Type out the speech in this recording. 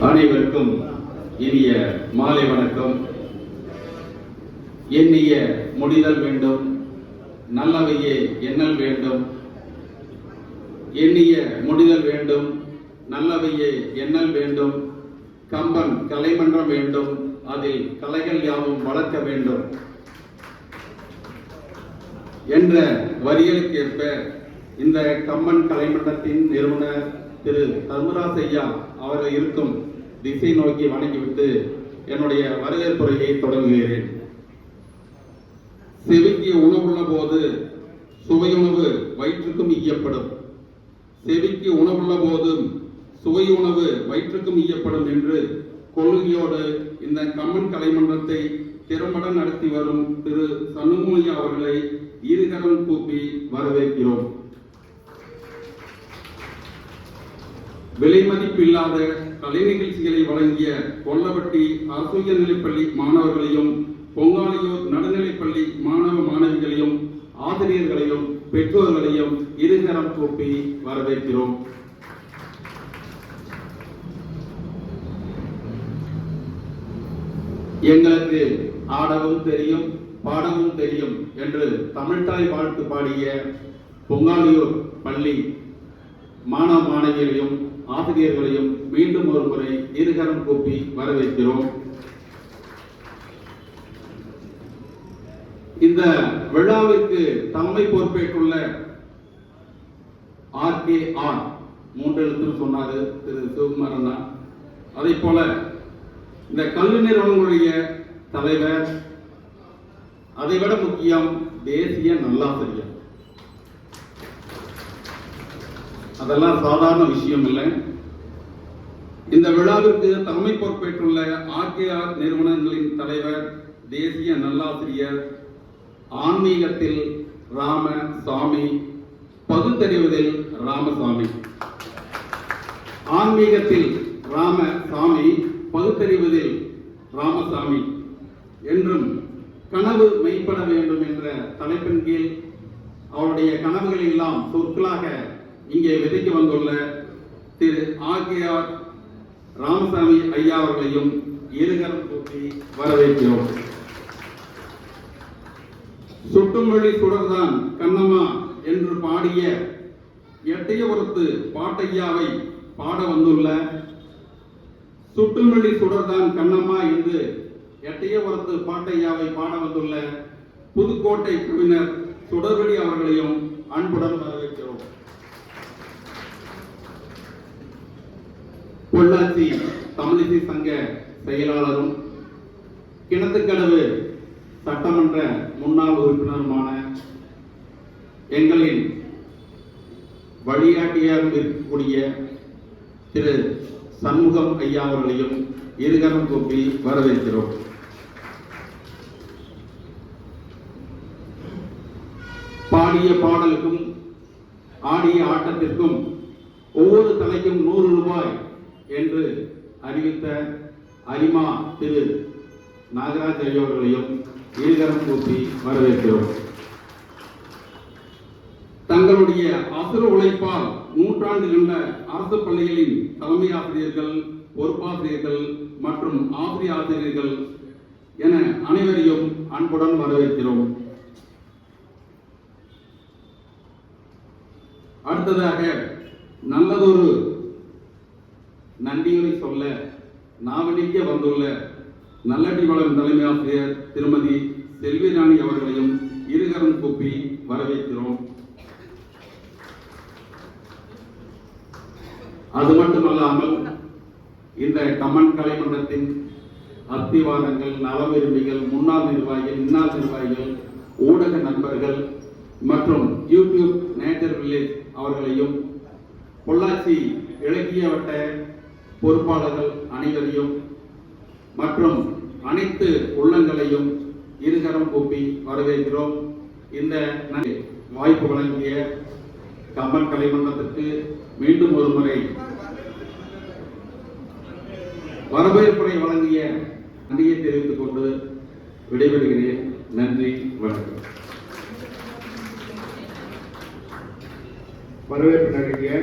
அனைவருக்கும் இனிய மாலை வணக்கம். எண்ணிய முடிதல் வேண்டும் நல்லவையே எண்ணல் வேண்டும். எண்ணிய முடிதல் வேண்டும் நல்லவையே எண்ணல் வேண்டும். கம்பன் கலைமன்றம் வேண்டும். அதில் கலைகள் யாவும் வளர்க்க வேண்டும் என்ற வரிகளுக்கேற்ப இந்த கம்மன் கலைமன்றத்தின் நிறுவனர் திரு தர்மராஜ் ஐயா அவர்கள் இருக்கும் திசை நோக்கி வணங்கிவிட்டு என்னுடைய வரவேற்புரையை தொடங்குகிறேன். செவிக்கு உணவுள்ள போது சுவையுணவு வயிற்றுக்கும் ஈயப்படும். செவிக்கு உணவுள்ள போதும் சுவை உணவு வயிற்றுக்கும் ஈயப்படும் என்று கொள்கையோடு இந்த கம்மன் கலைமன்றத்தை திறம்பட நடத்தி வரும் திரு சண்முகையா அவர்களை இருகரம் கூப்பி வரவேற்கிறோம். விலை மதிப்பில்லாத கலை நிகழ்ச்சிகளை வழங்கிய கொல்லவட்டி அரசு உயர்நிலைப்பள்ளி மாணவர்களையும் பொங்காலியூர் நடுநிலைப்பள்ளி மாணவ மாணவிகளையும் ஆசிரியர்களையும் பெற்றோர்களையும் இருகரம் கூப்பி வரவேற்கிறோம். எங்களுக்கு ஆடவும் தெரியும் பாடவும் தெரியும் என்று தமிழ்தாய் வாழ்த்து பாடிய பொங்காலியூர் பள்ளி மாணவ மாணவிகளையும் ஆசிரியர்களையும் மீண்டும் ஒரு முறை இருகரம் கூப்பி வரவேற்கிறோம். இந்த விழாவிற்கு தலைமை பொறுப்பேற்றுள்ள ஆர் கே ஆர் மூன்று எழுத்து சொன்னாரு திரு சிவகுமாரன் அதை போல இந்த கல்வி நிறுவனங்களுடைய தலைவர் அதை விட முக்கியம் தேசிய நல்லாசிரியர். அதெல்லாம் சாதாரண விஷயம் இல்லை. இந்த விழாவிற்கு தலைமை பொறுப்பேற்றுள்ள ஆர்கேஆர் நிறுவனங்களின் தலைவர் தேசிய நல்லாசிரியர் ஆன்மீகத்தில் ராம சாமி பகுத்தறிவதில் ராமசாமி. ஆன்மீகத்தில் ராம சாமி பகுத்தறிவதில் ராமசாமி. என்றும் கனவு மெய்ப்பட வேண்டும் என்ற தலைப்பின் கீழ் அவருடைய கனவுகள் எல்லாம் சொற்களாக இங்கே விதைக்கு வந்துள்ள திரு ஆகியார் ராமசாமி ஐயா அவர்களையும் இருகரம் கூட்டி வரவேற்கிறோம். சுட்டுமொழி சுடர்தான் கண்ணம்மா என்று பாடிய எட்டையபுரத்து பாட்டையாவை பாட வந்துள்ள சுட்டுமொழி சுடர்தான் கண்ணம்மா என்று எட்டையவரத்து பாட்டையாவை பாட வந்துள்ள புதுக்கோட்டை குழுவினர் சுடர்வெளி அவர்களையும் அன்புடன் வரவேற்கிறோம். பொள்ளாச்சி தமிழிசை சங்க செயலாளரும் கிணத்துக்கடவு சட்டமன்ற முன்னாள் உறுப்பினருமான எங்களின் வழிகாட்டியாக இருக்கக்கூடிய திரு சண்முகம் ஐயா அவர்களையும் இருகரம் கூப்பி வரவேற்கிறோம். பாடிய பாடலுக்கும் ஆடிய ஆட்டத்திற்கும் ஒவ்வொரு தலைக்கும் நூறு ரூபாய் என்று அறிவித்த அரிமா திரு நாகராஜ் ஐயா அவர்களையும் இருகரம் கூப்பி வரவேற்கிறோம். தங்களுடைய அசுர உழைப்பால் நூற்றாண்டு கண்ட அரசு பள்ளிகளின் தலைமை ஆசிரியர்கள் பொறுப்பாசிரியர்கள் மற்றும் ஆசிரிய ஆசிரியர்கள் என அனைவரையும் அன்புடன் வரவேற்கிறோம். அடுத்ததாக நல்லதொரு நன்றிகளை சொல்ல நாவடிக்க வந்துள்ள நல்லடிவளம் தலைமை ஆசிரியர் திருமதி செல்விராணி அவர்களையும் இருகரம் கூப்பி வரவேற்கிறோம். அது மட்டுமல்லாமல் இந்த கமன் கலைமன்றத்தின் அத்திவாதங்கள் நலவிரும்பிகள் முன்னாள் நிர்வாகிகள் இன்னார் நிர்வாகிகள் ஊடக நண்பர்கள் மற்றும் யூடியூப் நேச்சர் வில்லேஜ் அவர்களையும் பொள்ளாச்சி இலக்கிய வட்ட பொறுப்பாளர்கள் அனைவரையும் மற்றும் அனைத்து உள்ளங்களையும் இருகரம் கூப்பி வரவேற்கிறோம். இந்த வாய்ப்பு வழங்கிய கம்பல் கலைமன்றத்திற்கு மீண்டும் ஒரு முறை வரவேற்புரை வழங்கிய நன்றியை தெரிவித்துக் கொண்டு விடைபெறுகிறேன். நன்றி வணக்கம். வரவேற்பு நல்கிய